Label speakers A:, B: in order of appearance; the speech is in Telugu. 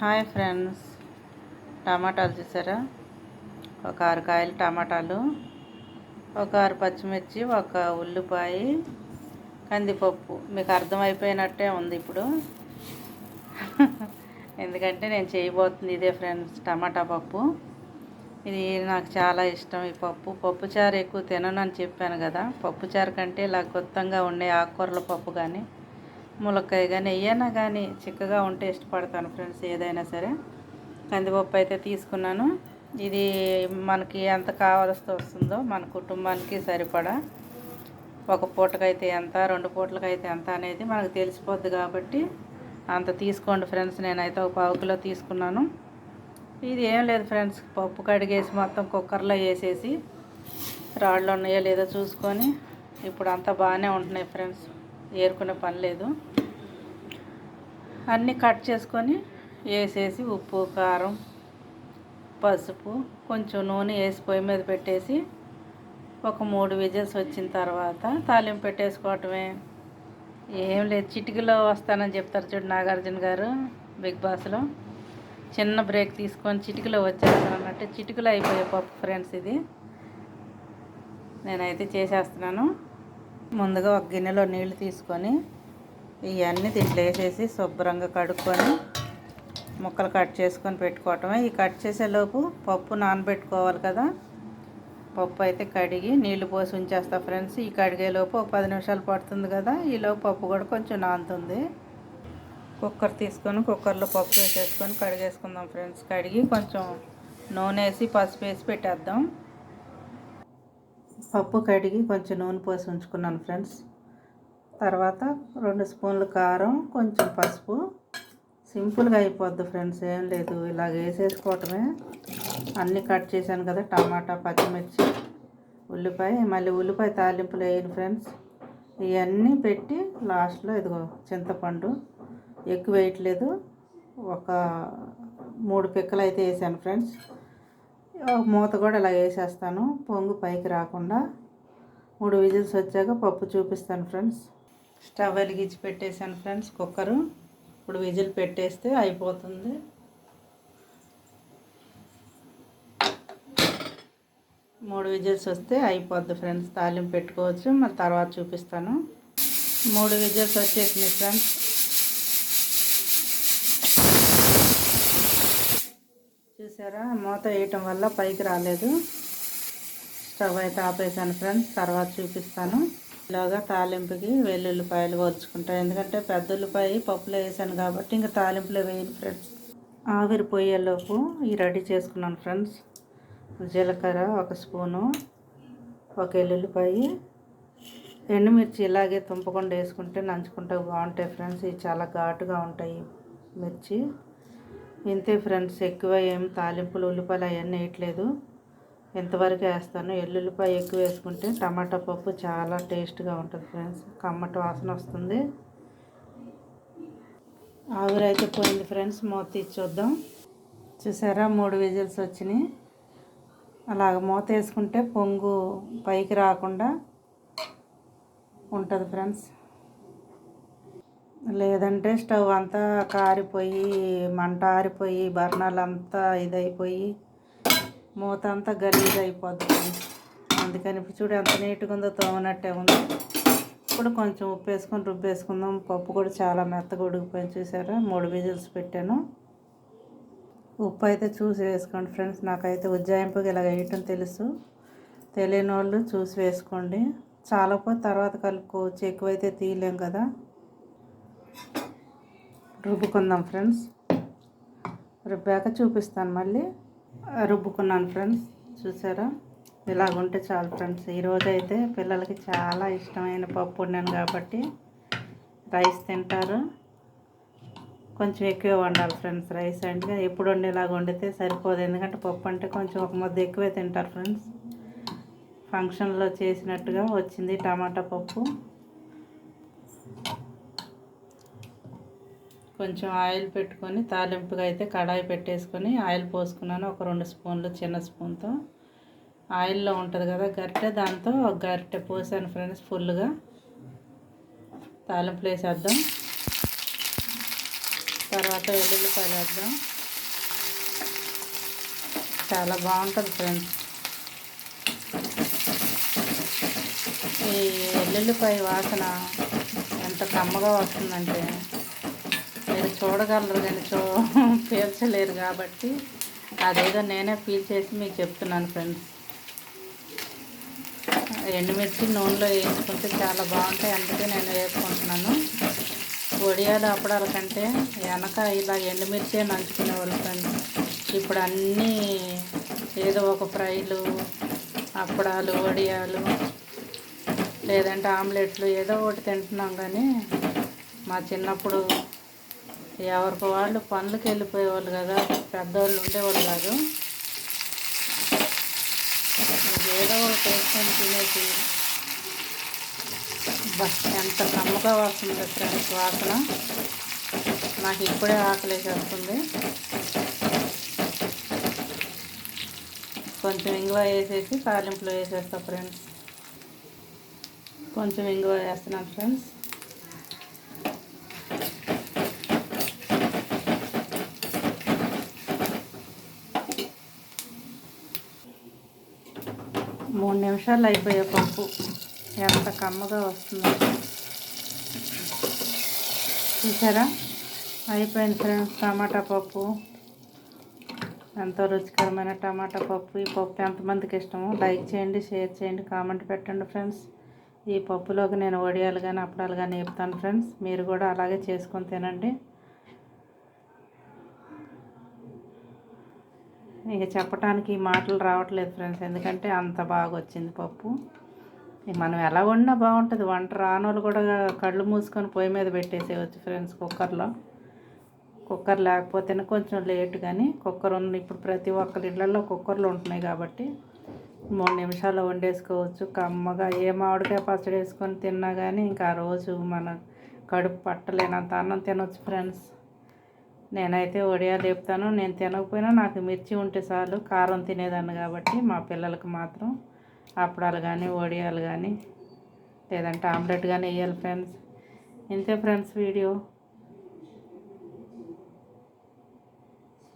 A: Hi friends. టమాటాలు చూసారా? ఒక ఆరు కాయలు టమాటాలు ఒక ఆరు పచ్చిమిర్చి ఒక ఉల్లిపాయ కందిపప్పు. మీకు అర్థమైపోయినట్టే ఉంది ఇప్పుడు. ఎందుకంటే నేను చేయబోతుంది ఇదే ఫ్రెండ్స్ టమాటా పప్పు. ఇది నాకు చాలా ఇష్టం ఈ పప్పు. పప్పుచారు ఎక్కువ తినను అని చెప్పాను కదా. పప్పుచారు కంటే ఇలా కొత్తగా ఉండే ఆకుకూరల పప్పు కానీ ములక్కాయ కానీ ఏమైనా కానీ చిక్కగా ఉంటే ఇష్టపడతాను ఫ్రెండ్స్ ఏదైనా సరే. కందిపప్పు అయితే తీసుకున్నాను. ఇది మనకి ఎంత కావాల్సి వస్తుందో మన కుటుంబానికి సరిపడా. ఒక పూటకైతే ఎంత రెండు పూటలకైతే ఎంత అనేది మనకు తెలిసిపోద్ది కాబట్టి అంత తీసుకోండి ఫ్రెండ్స్. నేనైతే ఒక పావు కిలో తీసుకున్నాను. ఇది ఏం లేదు ఫ్రెండ్స్ పప్పు కడిగేసి మొత్తం కుక్కర్లో వేసేసి రాళ్ళు ఉన్నాయో లేదో చూసుకొని ఇప్పుడు అంతా బాగానే ఉంటున్నాయి ఫ్రెండ్స్. ఏరుకునే పని లేదు. అన్నీ కట్ చేసుకొని వేసేసి ఉప్పు కారం పసుపు కొంచెం నూనె వేసి పొయ్యి మీద పెట్టేసి ఒక మూడు విజిల్స్ వచ్చిన తర్వాత తాలింపు పెట్టేసుకోవటమే. ఏం లేదు చిటికలో వస్తానని చెప్తారు చూడు నాగార్జున గారు బిగ్ బాస్లో. చిన్న బ్రేక్ తీసుకొని చిటికలో వచ్చేస్తాను అన్నట్టు. చిటికలో అయిపోయే పప్పు ఫ్రెండ్స్ ఇది. నేనైతే చేసేస్తున్నాను. ముందుగా ఒక గిన్నెలో నీళ్ళు తీసుకొని ఇవన్నీ దీంట్లో వేసేసి శుభ్రంగా కడుక్కొని ముక్కలు కట్ చేసుకొని పెట్టుకోవటమే. ఈ కట్ చేసేలోపు పప్పు నానబెట్టుకోవాలి కదా. పప్పు అయితే కడిగి నీళ్ళు పోసి ఉంచేస్తా ఫ్రెండ్స్. ఈ కడిగేలోపు ఒక పది నిమిషాలు పడుతుంది కదా. ఈలోపు పప్పు కూడా కొంచెం నానుతుంది. కుక్కర్ తీసుకొని కుక్కర్లో పప్పు వేసేసుకొని కడిగేసుకుందాం ఫ్రెండ్స్. కడిగి కొంచెం నూనె వేసి పసుపు వేసి పెట్టేద్దాం. పప్పు కడిగి కొంచెం నూనె పోసి ఉంచుకున్నాను ఫ్రెండ్స్. తర్వాత రెండు స్పూన్లు కారం కొంచెం పసుపు. సింపుల్గా అయిపోద్ది ఫ్రెండ్స్ ఏం లేదు. ఇలాగ వేసేసుకోవటమే. అన్నీ కట్ చేశాను కదా టమాటా పచ్చిమిర్చి ఉల్లిపాయ. మళ్ళీ ఉల్లిపాయ తాలింపులు వేయను ఫ్రెండ్స్. ఇవన్నీ పెట్టి లాస్ట్లో ఇదిగో చింతపండు. ఎక్కువ వేయట్లేదు. ఒక మూడు పిక్కలు అయితే వేసాను ఫ్రెండ్స్. మూత కూడా ఇలా వేసేస్తాను. పొంగు పైకి రాకుండా మూడు విజిల్స్ వచ్చాక పప్పు చూపిస్తాను ఫ్రెండ్స్. స్టవ్ వెలిగించి పెట్టేశాను ఫ్రెండ్స్ కుక్కరు. ఇప్పుడు విజిల్ పెట్టేస్తే అయిపోతుంది. మూడు విజిల్స్ వస్తే అయిపోద్ది ఫ్రెండ్స్ తాలింపు పెట్టుకోవచ్చు. మరి తర్వాత చూపిస్తాను. మూడు విజిల్స్ వచ్చేసినాయి ఫ్రెండ్స్. చూసారా? మూత వేయటం వల్ల పైకి రాలేదు. స్టవ్ అయితే ఆపేసాను ఫ్రెండ్స్. తర్వాత చూపిస్తాను. ఇలాగా తాలింపుకి వెల్లుల్లిపాయలు పోల్చుకుంటాను ఎందుకంటే పెద్ద ఉల్లిపాయ పప్పులో వేసాను కాబట్టి ఇంకా తాలింపులో వేయను ఫ్రెండ్స్. ఆవిరి పొయ్యేలోపు ఈ రెడీ చేసుకున్నాను ఫ్రెండ్స్. జీలకర్ర ఒక స్పూను ఒక ఎల్లుల్లిపాయ ఎండుమిర్చి ఇలాగే తుంపకుండా వేసుకుంటే నంచుకుంటే బాగుంటాయి ఫ్రెండ్స్. ఇవి చాలా ఘాటుగా ఉంటాయి మిర్చి. ఇంతే ఫ్రెండ్స్ ఎక్కువ ఏం తాలింపులు ఉల్లిపాయలు అవన్నీ వేయట్లేదు. ఎంతవరకు వేస్తాను ఎల్లుల్లిపాయ ఎక్కువ వేసుకుంటే టమాటా పప్పు చాలా టేస్ట్గా ఉంటుంది ఫ్రెండ్స్. కమ్మటి వాసన వస్తుంది. ఆవిరైతే పోయింది ఫ్రెండ్స్ మూత తీసి చూద్దాం. చూసారా మూడు విజిల్స్ వచ్చినాయి. అలాగ మూత వేసుకుంటే పొంగు పైకి రాకుండా ఉంటుంది ఫ్రెండ్స్. లేదంటే స్టవ్ అంతా కారిపోయి మంట ఆరిపోయి బర్నర్లు అంతా ఇదైపోయి మూత అంతా గలీజ్ అయిపోద్ది అందుకని చూడు ఎంత నీట్గా ఉందో తోమనట్టే ఉంది. ఇప్పుడు కొంచెం ఉప్పు వేసుకొని రుబ్బేసుకుందాం. పప్పు కూడా చాలా మెత్తగా ఉడికిపోయింది చూసారా? మూడు విజిల్స్ పెట్టాను. ఉప్పు అయితే చూసి వేసుకోండి ఫ్రెండ్స్. నాకైతే ఉజ్జాయింపుగా ఇలా వేయటం తెలుసు. తెలియని వాళ్ళు చూసి వేసుకోండి. చాలా తర్వాత కలుపుకోవచ్చు. ఎక్కువైతే తీయలేం కదా. రుబ్బుకుందాం ఫ్రెండ్స్. రుబ్బాక చూపిస్తాను మళ్ళీ. రుబ్బుకున్నాను ఫ్రెండ్స్. చూసారా? ఇలాగుంటే చాలు ఫ్రెండ్స్. ఈరోజు అయితే పిల్లలకి చాలా ఇష్టమైన పప్పు వండాను కాబట్టి రైస్ తింటారు. కొంచెం ఎక్కువ వండాలి ఫ్రెండ్స్ రైస్ అంటే ఎప్పుడు వండేలాగా వండితే సరిపోదు. ఎందుకంటే పప్పు అంటే కొంచెం ఒక ముద్ద ఎక్కువే తింటారు ఫ్రెండ్స్. ఫంక్షన్లో చేసినట్టుగా వచ్చింది టమాటా పప్పు. కొంచెం ఆయిల్ పెట్టుకొని తాలింపుగా అయితే కడాయి పెట్టేసుకొని ఆయిల్ పోసుకున్నాను. ఒక రెండు స్పూన్లు చిన్న స్పూన్తో. ఆయిల్లో ఉంటుంది కదా గరిటె దాంతో ఒక గరిటె పోసాను ఫ్రెండ్స్ ఫుల్గా తాలింపులు వేసేద్దాం. తర్వాత వెల్లుల్లిపాయలు వేద్దాం. చాలా బాగుంటుంది ఫ్రెండ్స్. ఈ వెల్లుల్లిపాయ వాసన ఎంత కమ్మగా వస్తుందంటే మీరు చూడగలరు కానీ చూ పీల్చలేరు కాబట్టి అదేదో నేనే పీల్చేసి మీకు చెప్తున్నాను ఫ్రెండ్స్. ఎండుమిర్చి నూనెలో వేసుకుంటే చాలా బాగుంటాయి. అందుకే నేను వేసుకుంటున్నాను. వడియాలు అప్పడాల కంటే వెనక ఇలా ఎండుమిర్చే నంచుకునేవాళ్ళు ఫ్రెండ్స్. ఇప్పుడు అన్నీ ఏదో ఒక ఫ్రైలు అప్పడాలు వడియాలు లేదంటే ఆమ్లెట్లు ఏదో ఒకటి తింటున్నాం కానీ మా చిన్నప్పుడు ఎవరికి వాళ్ళు పనులకు వెళ్ళిపోయేవాళ్ళు కదా పెద్దవాళ్ళు ఉండేవాళ్ళు కాదు. ఏదో ఒకటి వేసుకొని తినేసి బస్ ఎంత కమ్మగా వస్తుంది ఫ్రెండ్స్ వాసన. నాకు ఇప్పుడే ఆకలేసేస్తుంది కొంచెం ఇంగువ వేసేసి తాలింపులో వేసేస్తా ఫ్రెండ్స్ కొంచెం ఇంగువ వేస్తున్నాను ఫ్రెండ్స్ మూడు నిమిషాలు అయిపోయే పప్పు. ఎంత కమ్మగా వస్తుందో. చూసారా అయిపోయింది ఫ్రెండ్స్ టమాటా పప్పు. ఎంతో రుచికరమైన టమాటా పప్పు. ఈ పప్పు ఎంతమందికి ఇష్టమో లైక్ చేయండి షేర్ చేయండి కామెంట్ పెట్టండి ఫ్రెండ్స్. ఈ పప్పులోకి నేను వడియాలు కానీ అప్పడాలు కానీ చెప్తాను ఫ్రెండ్స్. మీరు కూడా అలాగే చేసుకొని తినండి. ఇక చెప్పడానికి మాటలు రావట్లేదు ఫ్రెండ్స్. ఎందుకంటే అంత బాగా వచ్చింది పప్పు. మనం ఎలా వండినా బాగుంటుంది. వంట రానోళ్ళు కూడా కళ్ళు మూసుకొని పొయ్యి మీద పెట్టేసేయచ్చు ఫ్రెండ్స్ కుక్కర్లో. కుక్కర్ లేకపోతేనే కొంచెం లేట్ కానీ కుక్కర్ ఉన్న ఇప్పుడు ప్రతి ఒక్కరి ఇళ్ళల్లో కుక్కర్లు ఉంటున్నాయి కాబట్టి మూడు నిమిషాల్లో వండేసుకోవచ్చు. కమ్మగా ఏ మామిడికాయ పచ్చడి వేసుకొని తిన్నా కానీ ఇంకా ఆ రోజు మన కడుపు పట్టలేనంత అన్నం తినొచ్చు ఫ్రెండ్స్. నేనైతే వడియాలు లేపుతాను నేను తినకపోయినా నాకు మిర్చి ఉంటే చాలు కారం తినేదాన్ని కాబట్టి మా పిల్లలకు మాత్రం అప్పడాలు కానీ వడియాలు కానీ లేదంటే ఆమ్లెట్ కానీ వేయాలి ఫ్రెండ్స్. ఇంతే ఫ్రెండ్స్ వీడియో.